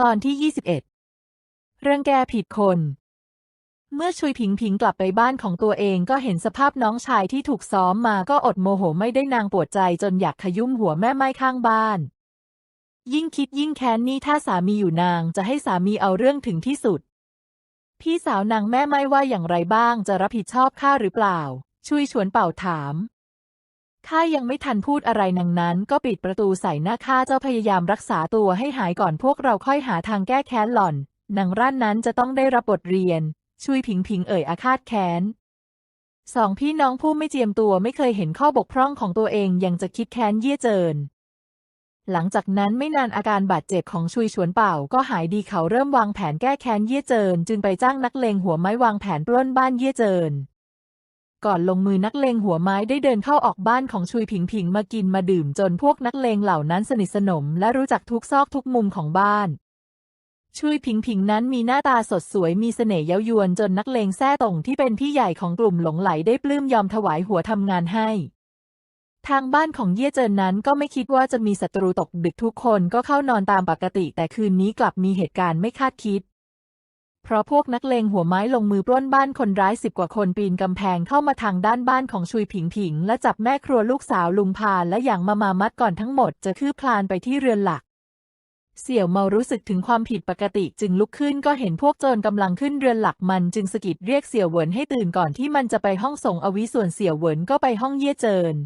ตอนที่ 21 เรื่องแกผิดคน เมื่อชุยผิงผิงกลับไปบ้านของตัวเองก็เห็นสภาพน้องชายที่ถูกซ้อมมาก็อดโมโหไม่ได้นางปวดใจจนอยากขยุ่มหัวแม่ไม้ข้างบ้าน ยิ่งคิดยิ่งแค้นนี่ถ้าสามีอยู่นางจะให้สามีเอาเรื่องถึงที่สุด พี่สาวนางแม่ไม้ว่าอย่างไรบ้างจะรับผิดชอบข้าหรือเปล่า ชุยชวนเป่าถาม ข้ายังไม่ทันพูดอะไรนางนั้น ก็ปิดประตูใส่หน้าข้าเจ้าพยายามรักษาตัวให้หายก่อนพวกเราค่อยหาทางแก้แค้นหล่อนนางร่านนั้นจะต้องได้รับบทเรียนชุยผิงผิงเอ่ยอาฆาตแค้นสองพี่น้องผู้ไม่เจียมตัวไม่เคยเห็นข้อบกพร่องของตัวเองยังจะคิดแค้นเยี่ยเจิน หลังจากนั้นไม่นานอาการบาดเจ็บของชุยฉวนเป่าก็หายดีเขาเริ่มวางแผนแก้แค้นเยี่ยเจิน จึงไปจ้างนักเลงหัวไม้วางแผนปล้นบ้านเยี่ยเจิน ก่อนลงมือนักเลงหัวไม้ได้เดินเข้าออกบ้านของชุยผิงผิงมากินมาดื่มจนพวกนักเลงเหล่านั้นสนิทสนมและรู้จักทุกซอกทุกมุมของบ้านชุยผิงผิงนั้นมีหน้าตาสดสวยมีเสน่ห์เย้ายวนจนนักเลงแซ่ตงที่เป็นพี่ใหญ่ของกลุ่มหลงไหลได้ปลื้มยอมถวายหัวทำงานให้ ทางบ้านของเย่เจินนั้นก็ไม่คิดว่าจะมีศัตรูตกดึกทุกคนก็เข้านอนตามปกติ แต่คืนนี้กลับมีเหตุการณ์ไม่คาดคิด เพราะพวกนักเลงหัวไม้ลงมือปล้นบ้านคนร้ายสิบกว่าคนปีนกำแพงเข้ามาทางด้านบ้านของชุยผิงผิง และจับแม่ครัวลูกสาวลุงพานและอย่างมามามัดก่อนทั้งหมดจะคืบคลานไปที่เรือนหลัก เสี่ยวเมารู้สึกถึงความผิดปกติจึงลุกขึ้นก็เห็นพวกโจรกำลังขึ้นเรือนหลักมันจึงสะกิดเรียกเสี่ยวเหวินให้ตื่นก่อนที่มันจะไปห้องส่งอวิส่วนเสี่ยวเหวินก็ไปห้องเย่เจิน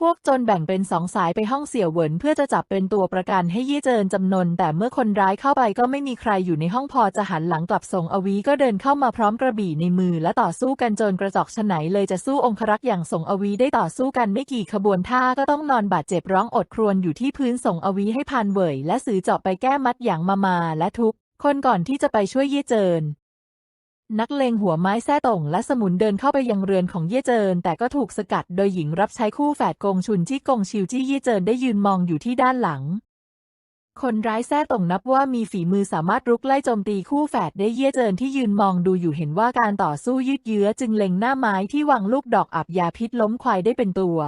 พวกจรแบ่งเป็นสองสายไปห้องเสี่ยวเหวินเพื่อจะจับเป็นตัวประกันให้เย่เจินจำนน แต่เมื่อคนร้ายเข้าไปก็ไม่มีใครอยู่ในห้องพอจะหันหลังกลับส่งอวีก็เดินเข้ามาพร้อมกระบี่ในมือและต่อสู้กันจนกระจอกฉไหนเลยจะสู้องครักษ์อย่างส่งอวีได้ต่อสู้กันไม่กี่ขบวนท่าก็ต้องนอนบาดเจ็บร้องอดครวญอยู่ที่พื้นส่งอวีให้พานเว่ยและสือเจาะไปแก้มัดอย่างมามาและทุกคนก่อนที่จะไปช่วยเย่เจิน นักเลงหัวไม้แซ่ต่งและสมุนเดินเข้าไปยังเรือนของเย่เจิน แต่ก็ถูกสกัดโดยหญิงรับใช้คู่แฝดกงชุนที่กงชิวที่เย่เจินได้ยืนมองอยู่ที่ด้านหลัง คนร้ายแซ่ต่งนับว่ามีฝีมือสามารถรุกไล่โจมตีคู่แฝดได้เย่เจินที่ยืนมองดูอยู่เห็นว่าการต่อสู้ยืดเยื้อจึงเล็งหน้าไม้ที่วางลูกดอกอับยาพิษล้มควายได้เป็นตัว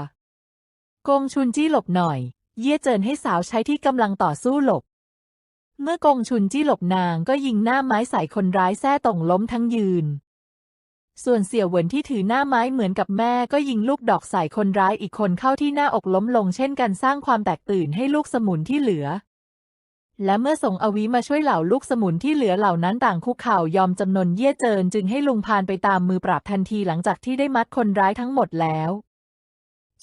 กงชุนจี้หลบหน่อย เย่เจินให้สาวใช้ที่กำลังต่อสู้หลบ เมื่อกงชุนจี้หลบนางก็ยิงหน้าไม้ใส่คนร้ายแซ่ต่งล้มทั้งยืน ส่วนเสี่ยวเหวินที่ถือหน้าไม้เหมือนกับแม่ก็ยิงลูกดอกใส่คนร้ายอีกคนเข้าที่หน้าอกล้มลงเช่นกันสร้างความแตกตื่นให้ลูกสมุนที่เหลือ และเมื่อส่งอวีมาช่วยเหล่าลูกสมุนที่เหลือเหล่านั้นต่างคุกเข่ายอมจำนนเย่เจินจึงให้ลุงพานไปตามมือปราบทันทีหลังจากที่ได้มัดคนร้ายทั้งหมดแล้ว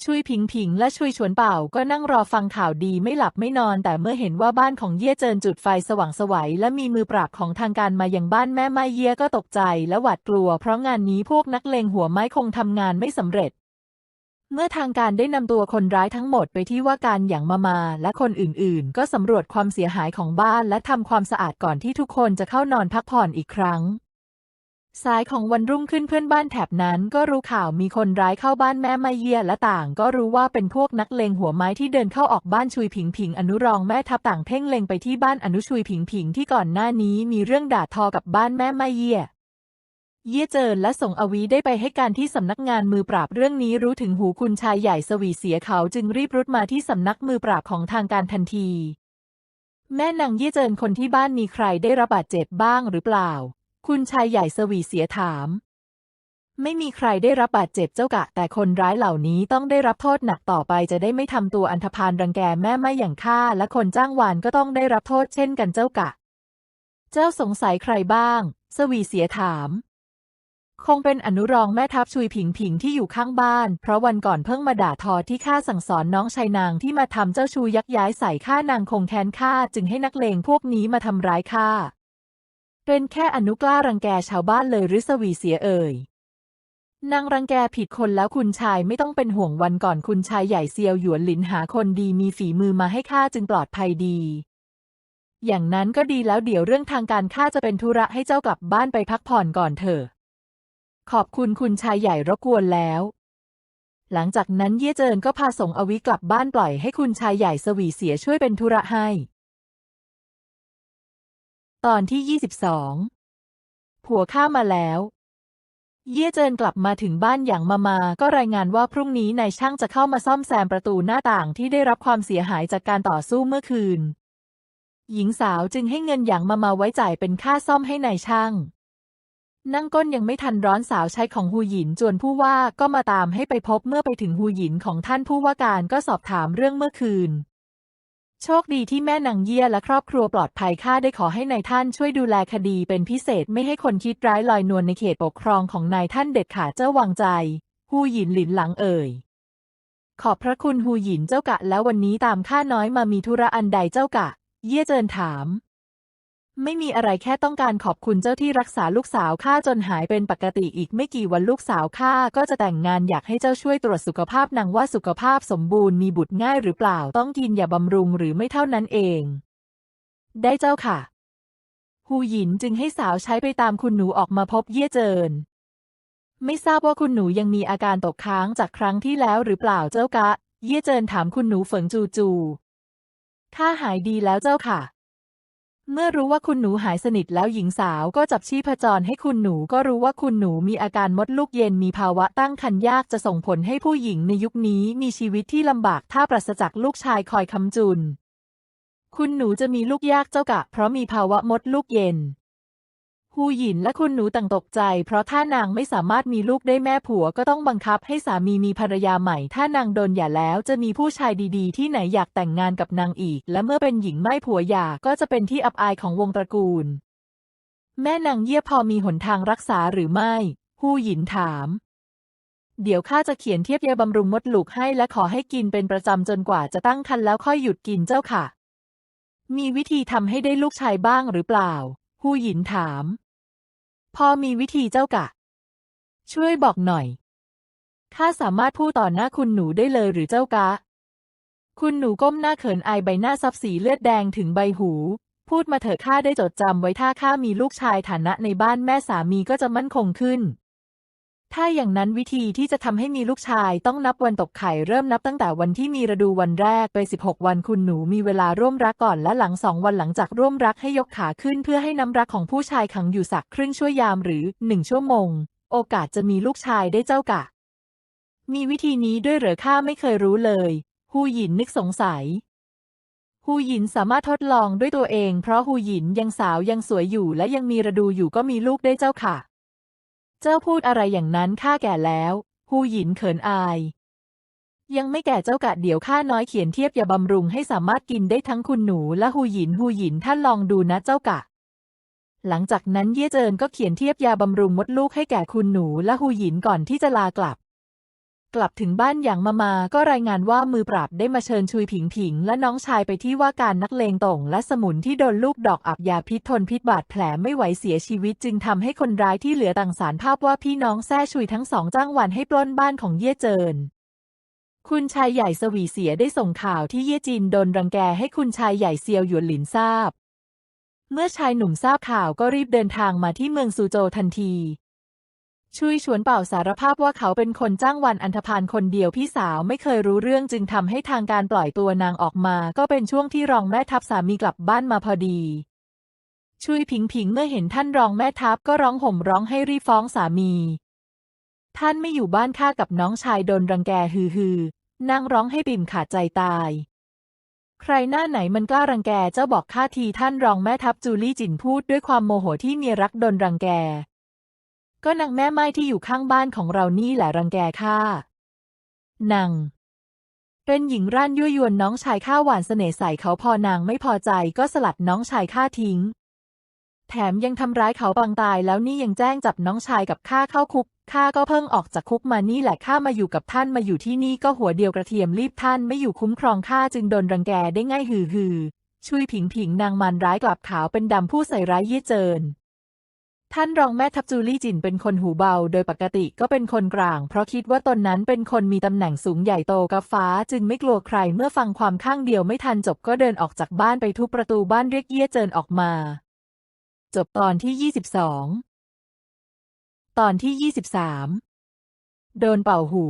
ชุยผิงผิงและชุยฉวนเป่าก็นั่งรอฟังข่าวดีไม่หลับไม่นอน แต่เมื่อเห็นว่าบ้านของเย่เจินจุดไฟสว่างสวัยและมีมือปราบของทางการมายังบ้านแม่ไม้เย่ก็ตกใจและหวาดกลัว เพราะงานนี้พวกนักเลงหัวไม้คงทำงานไม่สำเร็จ เมื่อทางการได้นำตัวคนร้ายทั้งหมดไปที่ว่าการอย่างมามาและคนอื่นๆ ก็สำรวจความเสียหายของบ้านและทำความสะอาดก่อนที่ทุกคนจะเข้านอนพักผ่อนอีกครั้ง สายของวันรุ่งขึ้นเพื่อนบ้านแถบนั้น ก็รู้ข่าวมีคนร้ายเข้าบ้านแม่มาเยียและต่างก็รู้ว่าเป็นพวกนักเลงหัวไม้ที่เดินเข้าออกบ้านชุยผิงผิงอนุรองแม่ทัพต่างเพ่งเล็งไปที่บ้านอนุชุยผิงผิงที่ก่อนหน้านี้มีเรื่องด่าทอกับบ้านแม่มาเยียเยี่ยเจินและส่งอวีได้ไปให้การที่สำนักงานมือปราบเรื่องนี้รู้ถึงหูคุณชายใหญ่สวีเสียเขาจึงรีบรุดมาที่สำนักมือปราบของทางการทันที แม่นางเยี่ยเจินคนที่บ้านมีใครได้รับบาดเจ็บบ้างหรือเปล่า คุณชายใหญ่สวีเสียถาม ไม่มีใครได้รับบาดเจ็บเจ้ากะ แต่คนร้ายเหล่านี้ต้องได้รับโทษหนักต่อไปจะได้ไม่ทำตัวอันธพาลรังแกแม่ไม่อย่างข้าและคนจ้างวานก็ต้องได้รับโทษเช่นกันเจ้ากะ เจ้าสงสัยใครบ้าง สวีเสียถาม คงเป็นอนุรองแม่ทัพชุยผิงผิงที่อยู่ข้างบ้าน เพราะวันก่อนเพิ่งมาด่าทอที่ข้าสั่งสอนน้องชายนางที่มาทำเจ้าชูยักย้ายใส่ข้านางคงแค้นข้าจึงให้นักเลงพวกนี้มาทำร้ายข้า เป็นแค่อนุกล้ารังแกชาวบ้านเลยหรือสวีเสียเอ่ย นางรังแกผิดคนแล้วคุณชายไม่ต้องเป็นห่วงวันก่อนคุณชายใหญ่เซียวหยวนหลินหาคนดีมีฝีมือมาให้ข้าจึงปลอดภัยดี อย่างนั้นก็ดีแล้วเดี๋ยวเรื่องทางการข้าจะเป็นธุระให้เจ้ากลับบ้านไปพักผ่อนก่อนเถอะ ขอบคุณคุณชายใหญ่รบกวนแล้ว หลังจากนั้นเย่เจินก็พาส่งอวิกลับบ้านปล่อยให้คุณชายใหญ่สวีเสียช่วยเป็นธุระให้ ตอนที่22ผัวข้ามาแล้ว เย่เจินกลับมาถึงบ้านอย่างมามา ก็รายงานว่าพรุ่งนี้นายช่างจะเข้ามาซ่อมแซมประตูหน้าต่างที่ได้รับความเสียหายจากการต่อสู้เมื่อคืน หญิงสาวจึงให้เงินหยางมามาไว้จ่ายเป็นค่าซ่อมให้นายช่าง นั่งก้นยังไม่ทันร้อนสาวใช้ของฮูหยินจวนผู้ว่าก็มาตามให้ไปพบเมื่อไปถึงฮูหยินของท่านผู้ว่าการก็สอบถามเรื่องเมื่อคืน โชคดีที่แม่นางเยี่ยและครอบครัวปลอดภัยข้าได้ขอให้นายท่านช่วยดูแลคดีเป็นพิเศษไม่ให้คนคิดร้ายลอยนวลในเขตปกครองของนายท่านเด็ดขาดเจ้าวางใจฮูหยินหลินหลังเอ่ย ขอบพระคุณฮูหยินเจ้ากะแล้ววันนี้ตามข้าน้อยมามีธุระอันใดเจ้ากะ เยี่ยเจินถาม ไม่มีอะไรแค่ต้องการขอบคุณเจ้าที่รักษาลูกสาวข้าจนหายเป็นปกติอีกไม่กี่วันลูกสาวข้าก็จะแต่งงานอยากให้เจ้าช่วยตรวจสุขภาพนางว่าสุขภาพสมบูรณ์มีบุตรง่ายหรือเปล่าต้องกินยาบำรุงหรือไม่เท่านั้นเอง ได้เจ้าค่ะฮูหยินจึงให้สาวใช้ไปตามคุณหนูออกมาพบเย่เจิน ไม่ทราบว่าคุณหนูยังมีอาการตกค้างจากครั้งที่แล้วหรือเปล่าเจ้ากะ เย่เจินถามคุณหนูเฟิงจูจูข้าหายดีแล้วเจ้าค่ะ เมื่อรู้ว่าคุณหนูหายสนิทแล้วหญิงสาวก็จับชีพจรให้คุณหนูก็รู้ว่าคุณหนูมีอาการมดลูกเย็นมีภาวะตั้งครรภ์ยากจะส่งผลให้ผู้หญิงในยุคนี้มีชีวิตที่ลำบากถ้าปราศจากลูกชายคอยคำจุน คุณหนูจะมีลูกยากเจ้ากะ เพราะมีภาวะมดลูกเย็น ฮูหยินและคุณหนูต่างตกใจ เพราะถ้านางไม่สามารถมีลูกได้แม่ผัวก็ต้องบังคับให้สามีมีภรรยาใหม่ ถ้านางโดนหย่าแล้วจะมีผู้ชายดีๆ ที่ไหนอยากแต่งงานกับนางอีก และเมื่อเป็นหญิงไม่ผัวหย่าก็จะเป็นที่อับอายของวงตระกูล แม่นางเยี่ยพอมีหนทางรักษาหรือไม่ฮูหยินถาม เดี๋ยวข้าจะเขียนเทียบยาบำรุงมดลูกให้และขอให้กินเป็นประจำจนกว่าจะตั้งครรภ์แล้วค่อยหยุดกินเจ้าค่ะ มีวิธีทำให้ได้ลูกชายบ้างหรือเปล่าฮูหยินถาม พอมีวิธีเจ้ากะ ช่วยบอกหน่อยข้าสามารถพูดต่อหน้าคุณหนูได้เลยหรือเจ้ากะ คุณหนูก้มหน้าเขินอายใบหน้าซับสีเลือดแดงถึงใบหู พูดมาเถอะข้าได้จดจำไว้ถ้าข้ามีลูกชายฐานะในบ้านแม่สามีก็จะมั่นคงขึ้น ถ้าอย่างนั้นวิธีที่จะทำให้มีลูกชายต้องนับวันตกไข่เริ่มนับตั้งแต่วันที่มีฤดูวันแรกไป 16 วันคุณหนูมีเวลาร่วมรักก่อนและหลังสองวันหลังจากร่วมรักให้ยกขาขึ้น เพื่อให้น้ำรักของผู้ชายขังอยู่สักครึ่งชั่วยามหรือหนึ่งชั่วโมง โอกาสจะมีลูกชายได้เจ้ากะ มีวิธีนี้ด้วยเหรอข้าไม่เคยรู้เลยฮูหยินนึกสงสัยฮูหยินสามารถทดลองด้วยตัวเอง เพราะฮูหยินยังสาวยังสวยอยู่และยังมีฤดูอยู่ก็มีลูกได้เจ้าค่ะ เจ้าพูดอะไรอย่างนั้นข้าแก่แล้วฮูหยินเขินอาย ยังไม่แก่เจ้ากะเดี๋ยวข้าน้อยเขียนเทียบยาบำรุงให้สามารถกินได้ทั้งคุณหนูและฮูหยินฮูหยินท่านลองดูนะเจ้ากะ หลังจากนั้นเย่เจินก็เขียนเทียบยาบำรุงมดลูกให้แก่คุณหนูและฮูหยินก่อนที่จะลากลับ กลับถึงบ้านอย่างมามาก็รายงานว่ามือปราบได้มาเชิญชุยผิงผิง และน้องชายไปที่ว่าการนักเลงต่งและสมุนที่โดนลูกดอกอับยาพิษทนพิษบาดแผลไม่ไหวเสียชีวิตจึงทำให้คนร้ายที่เหลือต่างสารภาพว่าพี่น้องแซ่ชุยทั้งสองจ้างวันให้ปล้นบ้านของเย่เจินคุณชายใหญ่สวีเสียได้ส่งข่าวที่เย่จินโดนรังแกให้คุณชายใหญ่เซียวหยวนหลินทราบ เมื่อชายหนุ่มทราบข่าวก็รีบเดินทางมาที่เมืองซูโจวทันที ชุยชวนเป่าสารภาพว่าเขาเป็นคนจ้างวันอันธพาลคนเดียวพี่สาวไม่เคยรู้เรื่องจึงทำให้ทางการปล่อยตัวนางออกมา ก็เป็นช่วงที่รองแม่ทัพสามีกลับบ้านมาพอดีชุยผิงผิงเมื่อเห็นท่านรองแม่ทัพก็ร้องห่มร้องให้รีฟ้องสามี ท่านไม่อยู่บ้านข้ากับน้องชายโดนรังแกฮือฮือนางร้องให้ปิ่มขาดใจตาย ใครหน้าไหนมันกล้ารังแกเจ้าบอกข้าทีท่านรองแม่ทัพจูลี่จินพูดด้วยความโมโหที่เมียรักโดนรังแก ก็นางแม่ไม้ที่อยู่ข้างบ้านของเรานี่แหละรังแกข้านางเป็นหญิงร่านยั่วยวนน้องชายข้าหวานเสน่ห์ใส่เขาพอนางไม่พอใจก็สลัดน้องชายข้าทิ้ง แถมยังทำร้ายเขาปางตายแล้วนี่ยังแจ้งจับน้องชายกับข้าเข้าคุกข้าก็เพิ่งออกจากคุกมานี่แหละข้ามาอยู่กับท่านมาอยู่ที่นี่ก็หัวเดียวกระเทียมรีบท่านไม่อยู่คุ้มครองข้าจึงโดนรังแกได้ง่ายหือหือชุยผิงผิงนางมันร้ายกลับขาวเป็นดำผู้ใส่ร้ายเยี่ยเจิน ท่านรองแม่ทัพจูลี่จินเป็นคนหูเบา โดยปกติก็เป็นคนกลาง เพราะคิดว่าตนนั้นเป็นคนมีตำแหน่งสูงใหญ่โตกับฟ้า จึงไม่กลัวใครเมื่อฟังความข้างเดียวไม่ทันจบก็เดินออกจากบ้านไปทุบประตูบ้านเรียกเยี่ยเจินออกมา จบตอนที่ 22 ตอนที่ 23 โดนเป่าหู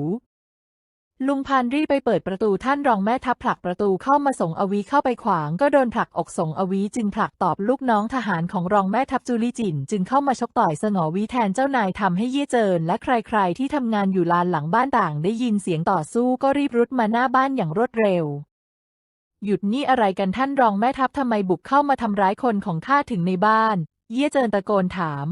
ลุงพันรีบไปเปิดประตูท่านรองแม่ทัพผลักประตูเข้ามาส่งอวีเข้าไปขวางก็โดนผลักอกส่งอวีจึงผลักตอบลูกน้องทหารของรองแม่ทัพจูลี่จินจึงเข้ามาชกต่อยสงอวีแทนเจ้านายทำให้เย่เจินและใครๆที่ทำงานอยู่ลานหลังบ้านต่างได้ยินเสียงต่อสู้ก็รีบรุดมาหน้าบ้านอย่างรวดเร็ว หยุดนี่อะไรกันท่านรองแม่ทัพทำไมบุกเข้ามาทำร้ายคนของข้าถึงในบ้าน เยี่ยเจินตะโกนถาม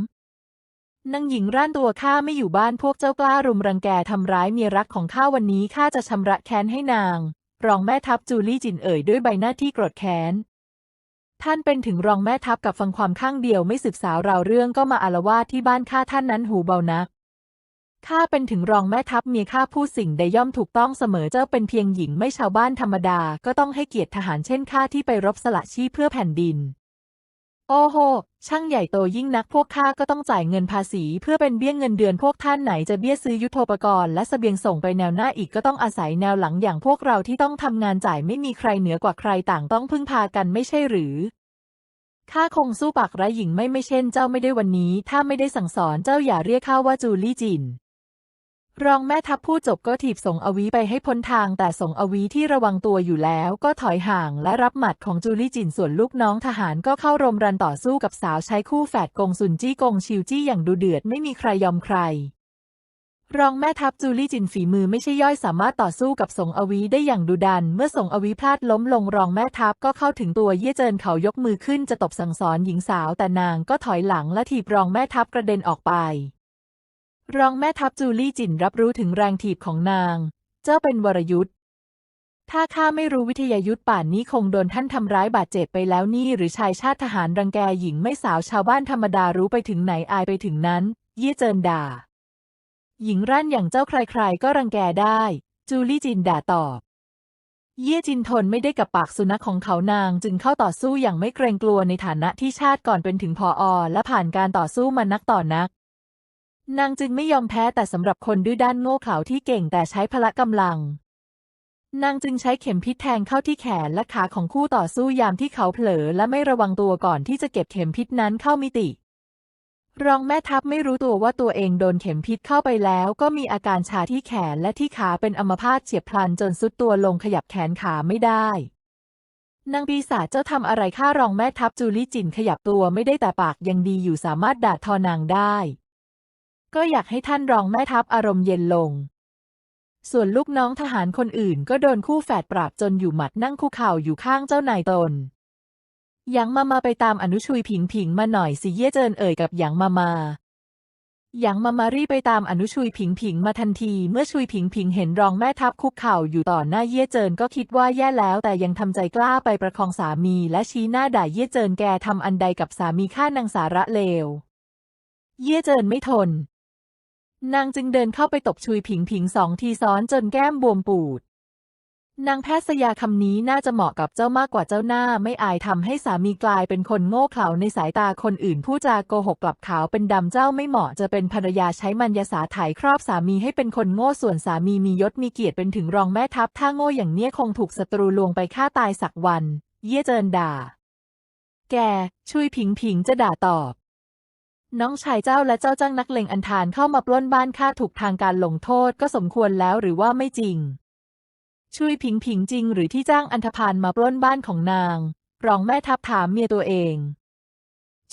นางหญิงร่านตัวข้าไม่อยู่บ้านพวกเจ้ากล้ารุมรังแกทำร้ายเมียรักของข้าวันนี้ข้าจะชำระแค้นให้นาง รองแม่ทัพจูลี่จินเอ่ยด้วยใบหน้าที่โกรธแค้น ท่านเป็นถึงรองแม่ทัพกับฟังความข้างเดียวไม่ศึกษาเราเรื่องก็มาอาละวาดที่บ้านข้าท่านนั้นหูเบานักข้าเป็นถึงรองแม่ทัพเมียข้าพูดสิ่งใดย่อมถูกต้องเสมอเจ้าเป็นเพียงหญิงไม่ชาวบ้านธรรมดาก็ต้องให้เกียรติทหารเช่นข้าที่ไปรบสละชีพเพื่อแผ่นดิน โอ้โห ช่างใหญ่โตยิ่งนักพวกข้าก็ต้องจ่ายเงินภาษี เพื่อเป็นเบี้ยเงินเดือนพวกท่านไหนจะเบี้ยซื้อยุทโธปกรณ์และเสบียงส่งไปแนวหน้าอีกก็ต้องอาศัยแนวหลังอย่างพวกเราที่ต้องทำงานจ่ายไม่มีใครเหนือกว่าใครต่างต้องพึ่งพากันไม่ใช่หรือข้าคงสู้ปากร้ายหญิงไม่ไม่เช่นเจ้าไม่ได้วันนี้ ถ้าไม่ได้สั่งสอนเจ้าอย่าเรียกข้าว่าจูลี่จิน รองแม่ทัพพูดจบก็ถีบสงอวีไปให้พ้นทาง แต่สงอวีที่ระวังตัวอยู่แล้ว ก็ถอยห่างและรับหมัดของจูลี่จินส่วนลูกน้องทหารก็เข้ารมรันต่อสู้กับสาวใช้คู่แฝดกงซุนจี้กงชิวจี้อย่างดูเดือดไม่มีใครยอมใคร รองแม่ทัพจูลี่จินฝีมือไม่ใช่ย่อยสามารถต่อสู้กับสงอวีได้อย่างดุดัน เมื่อสงอวีพลาดล้มลงรองแม่ทัพก็เข้าถึงตัวเย่เจินเขายกมือขึ้นจะตบสั่งสอนหญิงสาวแต่นางก็ถอยหลังและถีบรองแม่ทัพกระเด็นออกไป รองแม่ทัพจูลี่จินรับรู้ถึงแรงถีบของนาง เจ้าเป็นวรยุทธ์ถ้าข้าไม่รู้วิทยายุทธ์ป่านนี้คงโดนท่านทำร้ายบาดเจ็บไปแล้วนี่ หรือชายชาติทหารรังแกหญิงไม่สาวชาวบ้านธรรมดารู้ไปถึงไหนอายไปถึงนั้น เยี่ยเจินด่า หญิงร่านอย่างเจ้าใครๆก็รังแกได้ จูลี่จินด่าตอบ เยี่ยจินทนไม่ได้กับปากสุนัขของเขานางจึงเข้าต่อสู้อย่างไม่เกรงกลัวในฐานะที่ชาติก่อนเป็นถึงพออและผ่านการต่อสู้มานักต่อนัก นางจึงไม่ยอมแพ้แต่สำหรับคนดื้อด้านโง่เขลาที่เก่งแต่ใช้พละกำลัง นางจึงใช้เข็มพิษแทงเข้าที่แขนและขาของคู่ต่อสู้ยามที่เขาเผลอและไม่ระวังตัวก่อนที่จะเก็บเข็มพิษนั้นเข้ามิติ รองแม่ทัพไม่รู้ตัวว่าตัวเองโดนเข็มพิษเข้าไปแล้วก็มีอาการชาที่แขนและที่ขาเป็นอัมพาตเฉียบพลันจนสุดตัวลงขยับแขนขาไม่ได้นางปีศาจเจ้าทำอะไรข้ารองแม่ทัพจูลี่จินขยับตัวไม่ได้แต่ปากยังดีอยู่สามารถด่าทอนางได้ ก็อยากให้ท่านรองแม่ทัพอารมณ์เย็นลง ส่วนลูกน้องทหารคนอื่นก็โดนคู่แฝดปราบจนอยู่หมัดนั่งคุกเข่าอยู่ข้างเจ้านายตนหยางมามาไปตามอนุชุยผิงผิงมาหน่อยสิเย่เจินเอ่ยกับหยางมามาหยางมามารีไปตามอนุชุยผิงผิงมาทันทีเมื่อชุยผิงผิงเห็นรองแม่ทัพคุกเข่าอยู่ต่อหน้าเย่เจินก็คิดว่าแย่แล้วแต่ยังทำใจกล้าไปประคองสามีและชี้หน้าด่าเย่เจินแกทำอันใดกับสามีข้านางสาระเลว เย่เจินไม่ทน นางจึงเดินเข้าไปตบชุยผิงผิงสองทีซ้อนจนแก้มบวมปูด นางแพทย์สยาคำนี้น่าจะเหมาะกับเจ้ามากกว่าเจ้าหน้าไม่อายทำให้สามีกลายเป็นคนโง่เขลาในสายตาคนอื่นผู้จาโกหกกลับขาวเป็นดำเจ้าไม่เหมาะจะเป็นภรรยาใช้มัญญาสาไถครอบสามีให้เป็นคนโง่ส่วนสามีมียศมีเกียรติเป็นถึงรองแม่ทัพถ้าโง่อย่างเนี้ยคงถูกศัตรูลวงไปฆ่าตายสักวัน เย่เจินด่า แก ชุยผิงผิงจะด่าตอบ น้องชายเจ้าและเจ้าจ้างนักเลงอันธานเข้ามาปล้นบ้านข้าถูกทางการลงโทษก็สมควรแล้วหรือว่าไม่จริงชุยผิงผิงจริง หรือที่จ้างอันธพาลมาปล้นบ้านของนาง รองแม่ทัพถามเมียตัวเอง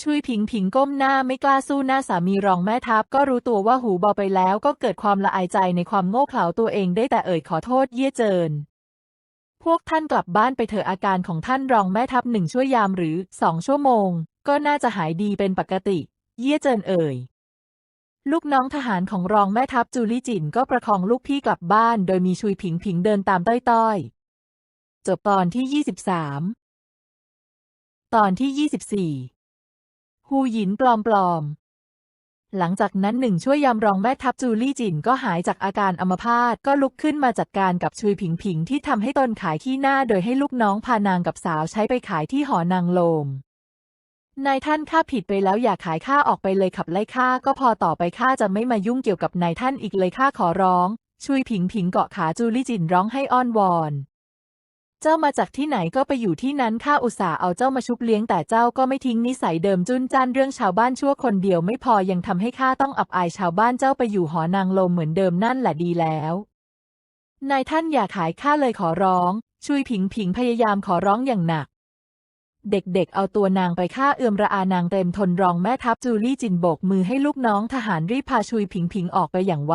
ชุยผิงผิงก้มหน้าไม่กล้าสู้หน้าสามีรองแม่ทัพก็รู้ตัวว่าหูเบาไปแล้วก็เกิดความละอายใจในความโง่เขลาตัวเองได้แต่เอ่ยขอโทษเยี่ยเจินพวกท่านกลับบ้านไปเถอะอาการของท่านรองแม่ทัพหนึ่งชั่วยามหรือสองชั่วโมง ก็น่าจะหายดีเป็นปกติ เยี่ยเจินเอ่ย ลูกน้องทหารของรองแม่ทัพจูลี่จินก็ประคองลูกพี่กลับบ้าน โดยมีชุยผิงผิงเดินตามต้อยๆ จบตอนที่ 23 ตอนที่ 24 ฮูหยินปลอมๆหลังจากนั้นหนึ่งช่วยยามรองแม่ทัพจูลี่จินก็หายจากอาการอัมพาตก็ลุกขึ้นมาจัดการกับชุยผิงผิงที่ทำให้ตนขายขี้หน้าโดยให้ลูกน้องพานางกับสาวใช้ไปขายที่หอนางโลม นายท่านข้าผิดไปแล้วอย่าขายข้าออกไปเลยขับไล่ข้าก็พอต่อไปข้าจะไม่มายุ่งเกี่ยวกับนายท่านอีกเลยข้าขอร้องชุยผิงผิงเกาะขาจูลี่จินร้องให้อ้อนวอน เจ้ามาจากที่ไหนก็ไปอยู่ที่นั้นข้าอุตส่าห์เอาเจ้ามาชุบเลี้ยงแต่เจ้าก็ไม่ทิ้งนิสัยเดิมจุนจ้านเรื่องชาวบ้านชั่วคนเดียวไม่พอยังทำให้ข้าต้องอับอายชาวบ้านเจ้าไปอยู่หอนางลมเหมือนเดิมนั่นแหละดีแล้วนายท่านอย่าขายข้าเลยขอร้องชุยผิงผิงพยายามขอร้องอย่างหนัก เด็กๆ เอาตัวนางไปฆ่าเอือมระอานางเต็มทนรองแม่ทัพจูลี่จินโบกมือให้ลูกน้องทหารรีบพาชุยผิงผิงออกไปอย่างไว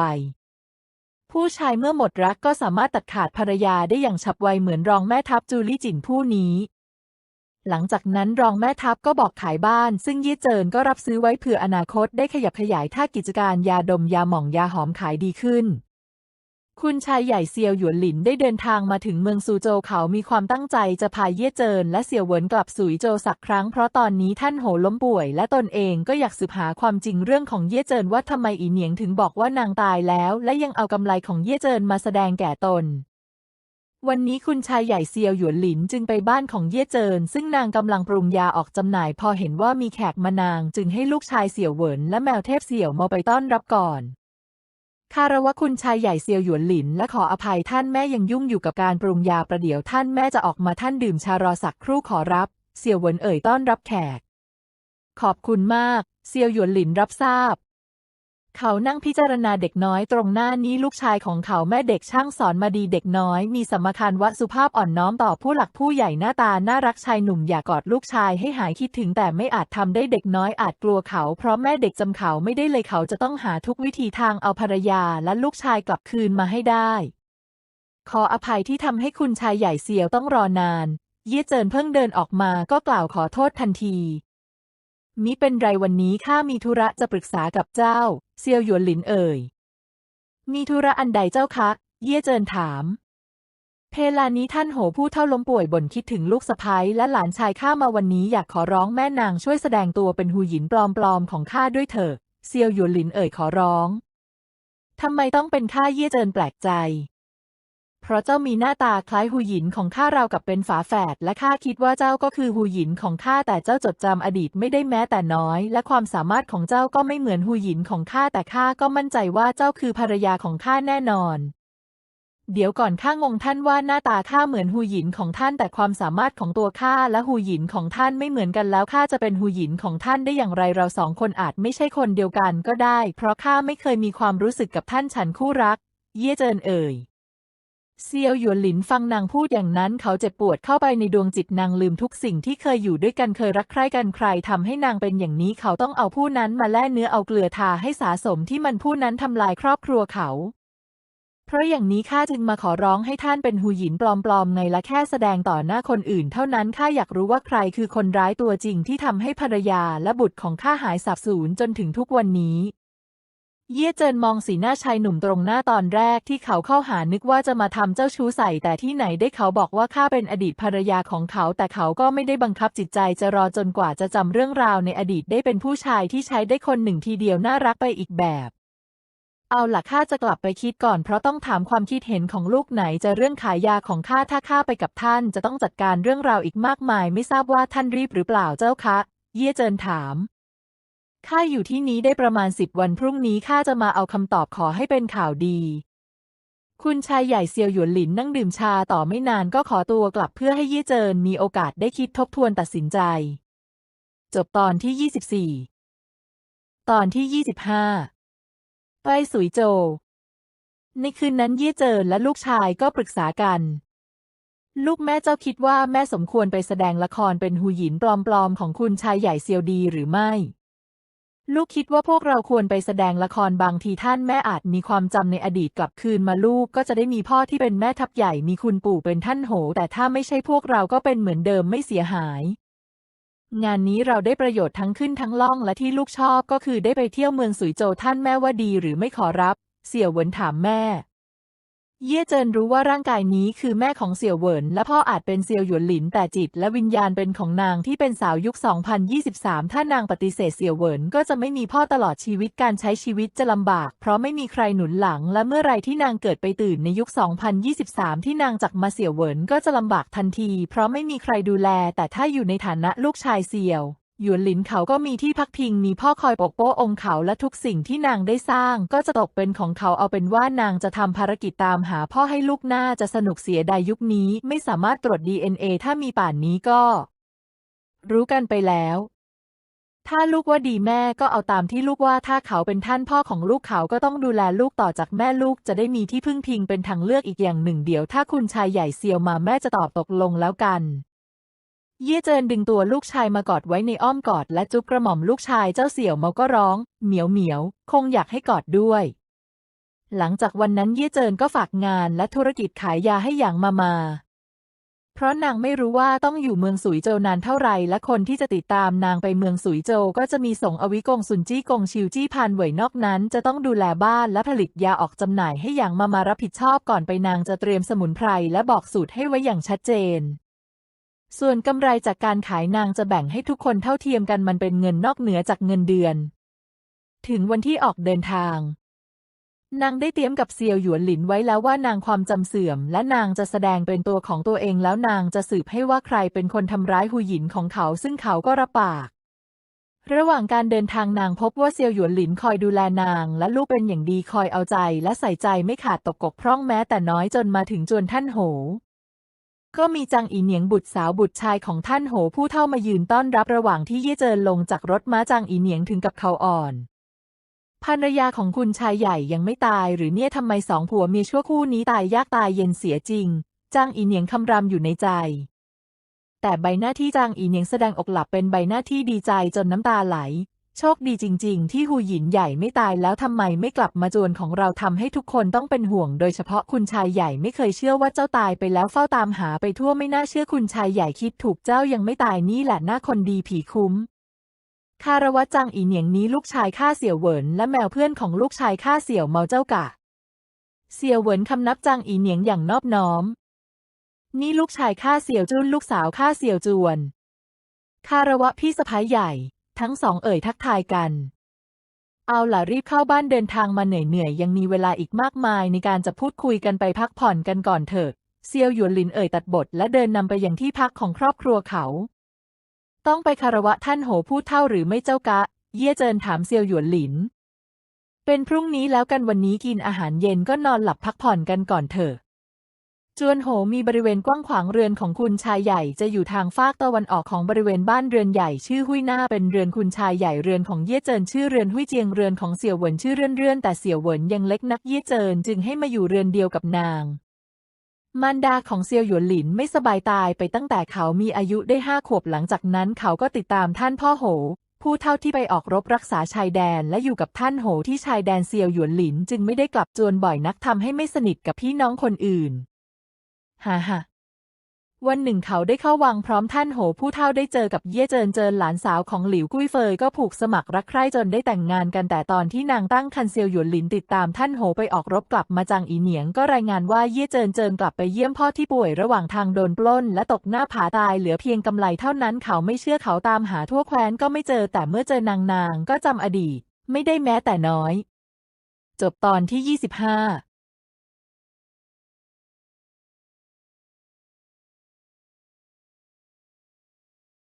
ผู้ชายเมื่อหมดรักก็สามารถตัดขาดภรรยาได้อย่างฉับไวเหมือนรองแม่ทัพจูลี่จินผู้นี้ หลังจากนั้นรองแม่ทัพก็บอกขายบ้าน ซึ่งเย่เจินก็รับซื้อไว้เผื่ออนาคตได้ขยับขยายท่ากิจการยาดมยาหม่องยาหอมขายดีขึ้น คุณชายใหญ่เซียวหยวนหลินได้เดินทางมาถึงเมืองซูโจวเขามีความตั้งใจจะพาเย่เจินและเสี่ยวเหวินกลับสุยโจวสักครั้งเพราะตอนนี้ท่านโหล้มป่วย และตนเองก็อยากสืบหาความจริงเรื่องของเย่เจินว่าทำไมอีเหนียงถึงบอกว่านางตายแล้ว และยังเอากำไรของเย่เจินมาแสดงแก่ตน วันนี้คุณชายใหญ่เซียวหยวนหลินจึงไปบ้านของเย่เจิน ซึ่งนางกำลังปรุงยาออกจำหน่าย พอเห็นว่ามีแขกมานาง จึงให้ลูกชายเสี่ยวเหวินและแมวเทพเสี่ยวมาไปต้อนรับก่อน คารวะคุณชายใหญ่เซียวหยวนหลิน และขออภัยท่านแม่ยังยุ่งอยู่กับการปรุงยาประเดี๋ยวท่านแม่จะออกมาท่านดื่มชารอสักครู่ขอรับ เซียวหวนเอ่ยต้อนรับแขก ขอบคุณมาก เซียวหยวนหลินรับทราบ เขานั่งพิจารณาเด็กน้อยตรงหน้านี้ลูกชายของเขาแม่เด็กช่างสอนมาดีเด็กน้อย มีสมคารวะสุภาพอ่อนน้อมต่อผู้หลักผู้ใหญ่หน้าตาน่ารักชายหนุ่มอยากกอดลูกชายให้หายคิดถึงแต่ไม่อาจทำได้เด็กน้อยอาจกลัวเขา เพราะแม่เด็กจำเขาไม่ได้เลยเขาจะต้องหาทุกวิธีทางเอาภรรยาและลูกชายกลับคืนมาให้ได้ ขออภัยที่ทำให้คุณชายใหญ่เซียวต้องรอนาน เย่เจินเพิ่งเดินออกมาก็กล่าวขอโทษทันที มิเป็นไรวันนี้ข้ามีธุระจะปรึกษากับเจ้า เซียวหยวนหลินเอ่ย มีธุระอันใดเจ้าคะ เย่เจินถาม เพลานี้ท่านโหผู้เท่าล้มป่วยบ่นคิดถึงลูกสะพ้ยและหลานชายข้ามาวันนี้อยากขอร้องแม่นางช่วยแสดงตัวเป็นหูหยินปลอมๆของข้าด้วยเถอะ เซียวหยวนหลินเอ่ยขอร้องทำไมต้องเป็นข้าเย่เจินแปลกใจ เพราะเจ้ามีหน้าตาคล้ายหูหยินของข้าราวกับเป็นฝาแฝดและข้าคิดว่าเจ้าก็คือหูหยินของข้าแต่เจ้าจดจำอดีตไม่ได้แม้แต่น้อย และความสามารถของเจ้าก็ไม่เหมือนหูหยินของข้าแต่ข้าก็มั่นใจว่าเจ้าคือภรรยาของข้าแน่นอน เดี๋ยวก่อนข้างงท่านว่าหน้าตาข้าเหมือนหูหยินของท่าน แต่ความสามารถของตัวข้าและหูหยินของท่านไม่เหมือนกันแล้วข้าจะเป็นหูหยินของท่านได้อย่างไรเราสองคนอาจไม่ใช่คนเดียวกันก็ได้ เพราะข้าไม่เคยมีความรู้สึกกับท่านฉันคู่รัก เย่เจินเอ่ย เซียวหยวนหลินฟังนางพูดอย่างนั้นเขาเจ็บปวดเข้าไปในดวงจิตนางลืมทุกสิ่งที่เคยอยู่ด้วยกันเคยรักใคร่กันใครทำให้นางเป็นอย่างนี้เขาต้องเอาผู้นั้นมาแล่เนื้อเอาเกลือทาให้สาสมที่มันผู้นั้นทำลายครอบครัวเขา เพราะอย่างนี้ข้าจึงมาขอร้องให้ท่านเป็นหูหยินปลอมๆไงละแค่แสดงต่อหน้าคนอื่น เท่านั้นข้าอยากรู้ว่าใครคือคนร้ายตัวจริงที่ทำให้ภรรยาและบุตรของข้าหายสาบสูญจนถึงทุกวันนี้ เย่เจินมองสีหน้าชายหนุ่มตรงหน้าตอนแรกที่เขาเข้าหานึกว่าจะมาทำเจ้าชู้ใส่แต่ที่ไหนได้เขาบอกว่าข้าเป็นอดีตภรรยาของเขา แต่เขาก็ไม่ได้บังคับจิตใจจะรอจนกว่าจะจำเรื่องราวในอดีตได้เป็นผู้ชายที่ใช้ได้คนหนึ่งทีเดียวน่ารักไปอีกแบบ เอาล่ะข้าจะกลับไปคิดก่อน เพราะต้องถามความคิดเห็นของลูกไหนจะเรื่องขายยาของข้าถ้าข้าไปกับท่าน จะต้องจัดการเรื่องราวอีกมากมาย ไม่ทราบว่าท่านรีบหรือเปล่าเจ้าคะ เย่เจินถาม ข้าอยู่ที่นี้ได้ประมาณสิบวันพรุ่งนี้ข้าจะมาเอาคำตอบขอให้เป็นข่าวดี คุณชายใหญ่เซียวหยวนหลินนั่งดื่มชาต่อไม่นานก็ขอตัวกลับเพื่อให้เย่เจินมีโอกาสได้คิดทบทวนตัดสินใจ จบตอนที่ 24 ตอนที่ 25 ไปสุยโจ ในคืนนั้นเย่เจินและลูกชายก็ปรึกษากันลูกแม่เจ้าคิดว่าแม่สมควรไปแสดงละครเป็นหูหยินปลอมๆ ของคุณชายใหญ่เซียวดีหรือไม่ ลูกคิดว่าพวกเราควรไปแสดงละครบางทีท่านแม่อาจมีความจำในอดีตกลับคืนมาลูกก็จะได้มีพ่อที่เป็นแม่ทัพใหญ่มีคุณปู่เป็นท่านโห แต่ถ้าไม่ใช่พวกเราก็เป็นเหมือนเดิมไม่เสียหาย งานนี้เราได้ประโยชน์ทั้งขึ้นทั้งล่องและที่ลูกชอบก็คือได้ไปเที่ยวเมืองสุยโจวท่านแม่ว่าดีหรือไม่ขอรับ เสี่ยวเหวินถามแม่ เย่เจินรู้ว่าร่างกายนี้คือแม่ของเสี่ยวเหวินและพ่ออาจเป็นเซียวหยวนหลินแต่จิตและวิญญาณเป็นของนางที่เป็นสาวยุค 2023 ถ้านางปฏิเสธเสี่ยวเหวินก็จะไม่มีพ่อตลอดชีวิตการใช้ชีวิตจะลำบาก เพราะไม่มีใครหนุนหลัง และเมื่อไรที่นางเกิดไปตื่นในยุค 2023 ที่นางจักมาเสี่ยวเหวินก็จะลำบากทันที เพราะไม่มีใครดูแล แต่ถ้าอยู่ในฐานะลูกชายเสี่ยว หยวนหลินเขาก็มีที่พักพิงมีพ่อคอยปกป้ององค์เขาและทุกสิ่งที่นางได้สร้าง ก็จะตกเป็นของเขาเอาเป็นว่านางจะทำภารกิจตามหาพ่อให้ลูกหน้าจะสนุกเสียดายยุคนี้ไม่สามารถตรวจ DNA ถ้ามีป่านนี้ก็ รู้กันไปแล้ว ถ้าลูกว่าดีแม่ก็เอาตามที่ลูกว่าถ้าเขาเป็นท่านพ่อของลูกเขาก็ต้องดูแลลูกต่อจากแม่ลูกจะได้มีที่พึ่งพิงเป็นทางเลือกอีกอย่างหนึ่งเดี๋ยว ถ้าคุณชายใหญ่เซียวมาแม่จะตอบตกลงแล้วกัน เย่เจินดึงตัวลูกชายมากอดไว้ในอ้อมกอดและจุ๊บกระหม่อมลูกชายเจ้าเสี่ยวเมาก็ร้อง เหมียวเหมียว คงอยากให้กอดด้วย หลังจากวันนั้นเย่เจินก็ฝากงานและธุรกิจขายยาให้หยางมามาเพราะนางไม่รู้ว่าต้องอยู่เมืองสุยโจนานเท่าไรและคนที่จะติดตามนางไปเมืองสุยโจก็จะมีส่งอวิกงซุนจี้กงชิวจี้พานเหวยนอกนั้น จะต้องดูแลบ้านและผลิตยาออกจำหน่ายให้หยางมามารับผิดชอบก่อนไปนางจะเตรียมสมุนไพรและบอกสูตรให้ไว้อย่างชัดเจน ส่วนกำไรจากการขายนางจะแบ่งให้ทุกคนเท่าเทียมกันมันเป็นเงินนอกเหนือจากเงินเดือน ถึงวันที่ออกเดินทาง นางได้เตรียมกับเซียวหยวนหลินไว้แล้วว่านางความจำเสื่อม และนางจะแสดงเป็นตัวของตัวเองแล้วนางจะสืบให้ว่าใครเป็นคนทำร้ายหูหยินของเขาซึ่งเขาก็รับปาก ระหว่างการเดินทางนางพบว่าเซียวหยวนหลินคอยดูแลนาง และลูกเป็นอย่างดีคอยเอาใจ และใส่ใจไม่ขาดตกกกพร่องแม้แต่น้อยจนมาถึงจวนท่านโห ก็มีจางอีเหนียงบุตรสาวบุตรชายของท่านโหผู้เท่ามายืนต้อนรับระหว่างที่เย่เจินลงจากรถม้าจางอีเหนียงถึงกับเขาอ่อนภรรยาของคุณชายใหญ่ยังไม่ตาย หรือเนี่ยทำไมสองผัวเมียชั่วคู่นี้ตายยากตายเย็นเสียจริงจางอีเหนียงคำรามอยู่ในใจ แต่ใบหน้าที่จางอีเหนียงแสดงอกหลับเป็นใบหน้าที่ดีใจจนน้ำตาไหล โชคดีจริง ๆ ที่หูหยินใหญ่ไม่ตายแล้วทำไมไม่กลับมาจวนของเราทำให้ทุกคนต้องเป็นห่วง โดยเฉพาะคุณชายใหญ่ไม่เคยเชื่อว่าเจ้าตายไปแล้วเฝ้าตามหาไปทั่วไม่น่าเชื่อคุณชายใหญ่คิดถูกเจ้ายังไม่ตายนี่แหละหน้าคนดีผีคุ้มคารวะจางอีเหนียงนี้ลูกชายข้าเสี่ยวเหวินและแมวเพื่อนของลูกชายข้าเสี่ยวเมาเจ้ากะ เสี่ยวเหวินคำนับจางอีเหนียงอย่างนอบน้อม นี่ลูกชายข้าเสี่ยวจุนลูกสาวข้าเสี่ยวจวนคารวะพี่สะพ้ายใหญ่ ทั้งสองเอ่ยทักทายกัน เอาล่ะรีบเข้าบ้านเดินทางมาเหนื่อยๆ ยังมีเวลาอีกมากมายในการจะพูดคุยกันไปพักผ่อนกันก่อนเถิดเซียวหยวนหลินเอ่ยตัดบทและเดินนำไปยังที่พักของครอบครัวเขา ต้องไปคารวะท่านโหพูดเท่าหรือไม่เจ้ากะ เย่เจินถามเซียวหยวนหลิน เป็นพรุ่งนี้แล้วกันวันนี้กินอาหารเย็นก็นอนหลับพักผ่อนกันก่อนเถอะ จวนโหมีบริเวณกว้างขวางเรือนของคุณชายใหญ่จะอยู่ทางฟากตะวันออกของบริเวณบ้านเรือนใหญ่ชื่อหุยหน้าเป็นเรือนคุณชายใหญ่เรือนของเย่เจินชื่อเรือนหุยเจียงเรือนของเสี่ยวเหวินชื่อเรือนเรือนแต่เสี่ยวเหวินยังเล็กนักเย่เจินจึงให้มาอยู่เรือนเดียวกับนาง มารดาของเซียวหยวนหลินไม่สบายตายไปตั้งแต่เขามีอายุได้ห้าขวบหลังจากนั้นเขาก็ติดตามท่านพ่อโห ผู้เท่าที่ไปออกรบรักษาชายแดนและอยู่กับท่านโหที่ชายแดนเซียวหยวนหลินจึงไม่ได้กลับจวนบ่อยนักทำให้ไม่สนิทกับพี่น้องคนอื่น ฮ่าฮ่าวันหนึ่งเขาได้เข้าวังพร้อมท่านโหผู้เท่าได้เจอกับเย่เจินเจินหลานสาวของหลิวกุ้ยเฟยก็ผูกสมัครรักใคร่จนได้แต่งงานกันแต่ตอนที่นางตั้งคันเซียวหยวนหลินติดตามท่านโหไปออกรบกลับมาจางอีเหนียงก็รายงานว่าเย่เจินเจินกลับไปเยี่ยมพ่อที่ป่วยระหว่างทางโดนปล้น และตกหน้าผาตายเหลือเพียงกำไลเท่านั้นเขาไม่เชื่อเขาตามหาทั่วแคว้นก็ไม่เจอแต่เมื่อเจอนางนางก็จำอดีต ไม่ได้แม้แต่น้อย จบตอนที่ 25